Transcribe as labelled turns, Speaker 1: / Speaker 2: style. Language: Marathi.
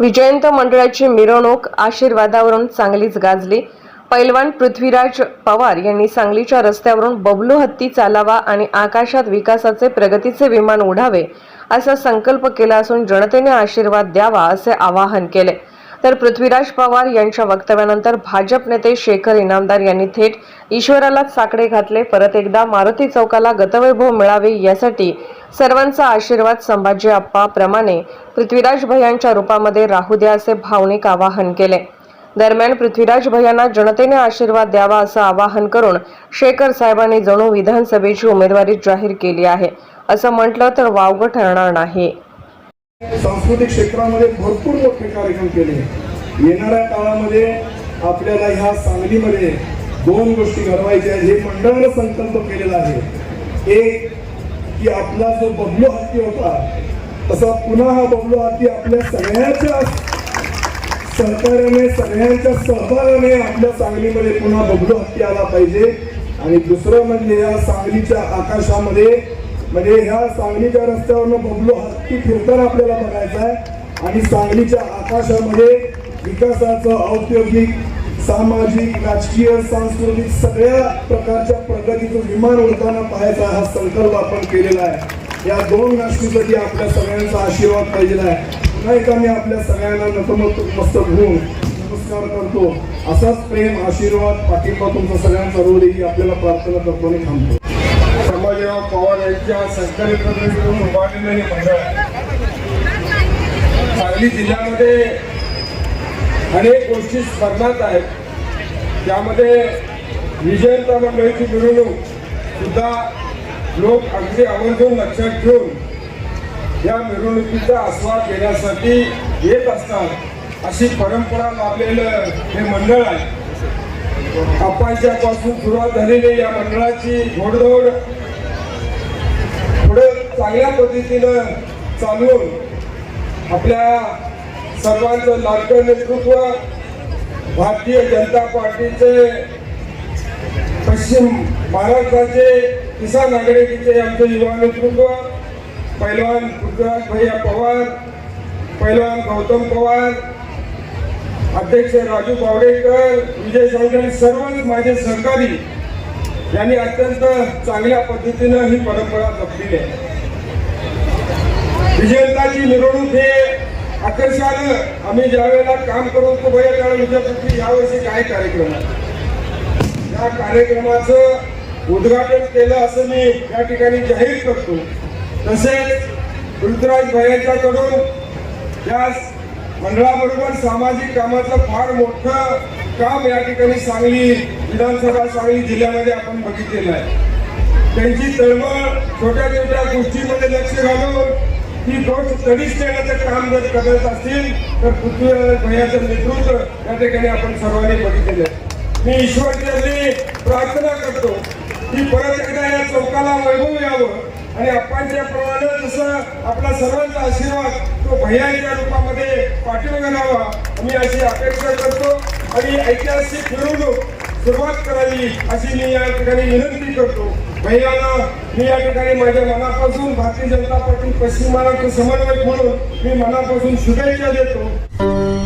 Speaker 1: विजयंत मंडळाची मिरवणूक आशीर्वादावरून चांगलीच गाजली. पैलवान पृथ्वीराज पवार यांनी सांगलीच्या रस्त्यावरून बबलू हत्ती चालावा आणि आकाशात विकासाचे प्रगतीचे विमान उडावे असा संकल्प केला असून जनतेने आशीर्वाद द्यावा असे आवाहन केले. तर पृथ्वीराज पवार यांच्या वक्तव्यानंतर भाजप नेते शेखर इनामदार यांनी थेट ईश्वरालाच साकडे घातले. परत एकदा मारुती चौकाला गतवैभव मिळावे यासाठी सर्वांचा आशीर्वाद संभाजी आप्पा प्रमाणे पृथ्वीराज भैयांच्या रूपामध्ये राहू द्या असे भावनिक आवाहन केले. दरम्यान पृथ्वीराज भैयांना जनतेने आशीर्वाद द्यावा असं आवाहन करून शेखर साहेबांनी जणू विधानसभेची उमेदवारी जाहीर केली आहे. असं म्हटलं तर वावगं ठरणार नाही.
Speaker 2: सांस्कृतिक क्षेत्रामध्ये भरपूर मोठे कार्यक्रम केले. येणाऱ्या काळामध्ये आपल्याला ह्या सांगलीमध्ये दोन गोष्टी घडवायच्या आहेत. हे मंडळानं संकल्प केलेला आहे. एक की आपला जो बबलू हत्ती होता तसा पुन्हा हा बबलू हत्ती आपल्या सगळ्यांच्या सहकार्याने सगळ्यांच्या सहभागाने आपल्या सांगलीमध्ये पुन्हा बबलू हत्ती आला पाहिजे. आणि दुसरं म्हणजे या सांगलीच्या आकाशामध्ये म्हणजे ह्या सांगलीच्या रस्त्यावरनं बबलू हत्ती फिरताना आपल्याला बघायचा आहे. आणि सांगलीच्या आकाशामध्ये विकासाचं औद्योगिक सामाजिक राजकीय सांस्कृतिक सगळ्या प्रकारच्या प्रगतीचं विमान उडताना पाहायचा हा संकल्प आपण केलेला आहे. या दोन गोष्टीसाठी आपल्या सगळ्यांचा आशीर्वाद पाहिजेला आहे. पुन्हा एकदा मी आपल्या सगळ्यांना नतमस्तक मस्तक होऊन नमस्कार करतो. असाच प्रेम आशीर्वाद पाठिंबा तुमचा सगळ्यांचा रोल ही आपल्याला प्रार्थना करतो आणि थांबतो.
Speaker 3: संभाजीराव पवार यांच्या संकल्पनेतून उभारलेलं हे मंडळ. सांगली जिल्ह्यामध्ये अनेक गोष्टी स्पर्धात आहेत. त्यामध्ये विजयंता मंडळीची मिरवणूक सुद्धा लोक अगदी आवर्जून लक्षात ठेवून या मिरवणुकीचा आस्वाद घेण्यासाठी येत असतात अशी परंपरा लाभलेलं हे मंडळ आहे. अपांच्यापासून सुरुवात झालेली या मंडळाची घोडदौड चांगल्या पद्धतीनं चालवून आपल्या सर्वांचं लाडकं नेतृत्व भारतीय जनता पार्टीचे पश्चिम महाराष्ट्राचे किसान आघाडीचे आमचे युवा नेतृत्व पैलवान पृथ्वीराज भैया पवार पैलवान गौतम पवार अध्यक्ष राजू बावडेकर विजय सावंत सर्वच माझे सहकारी यांनी अत्यंत चांगल्या पद्धतीनं ही परंपरा जपलेली आहे. विजयंताची मिरवणूक हे आकर्षानं आम्ही ज्या वेळेला काम करून तो भैया त्यावेळेला की यावर्षी काय कार्यक्रम आहे? या कार्यक्रमाचं उद्घाटन केलं असं मी या ठिकाणी जाहीर करतो. तसेच पृथ्वीराज भैयाच्याकडून या मंडळाबरोबर सामाजिक कामाचं फार मोठं काम या ठिकाणी सांगली विधानसभा सांगली जिल्ह्यामध्ये आपण बघितलेलं आहे. त्यांची तळमळ छोट्या छोट्या गोष्टीमध्ये लक्ष घालून ही गोष्ट तडीच देण्याचं काम जर करत असतील तर पृथ्वीराज भैयाचं नेतृत्व या ठिकाणी आपण सर्वांनी बघितलेलं आहे. मी ईश्वरचरणी प्रार्थना करतो की परत एकदा या चौकाला वैभव यावं आणि अप्पांच्या प्रमाणे जसं आपला सर्वांचा आशीर्वाद तो भैयाच्या रूपामध्ये पाठीमागे घालावा मी अशी अपेक्षा करतो आणि ऐतिहासिक मिरवणूक सुरुवात करावी अशी मी या ठिकाणी विनंती करतो. भैयाला मी या ठिकाणी माझ्या मनापासून भारतीय जनता पार्टी पश्चिम महाराष्ट्र समन्वयक म्हणून मी मनापासून शुभेच्छा देतो.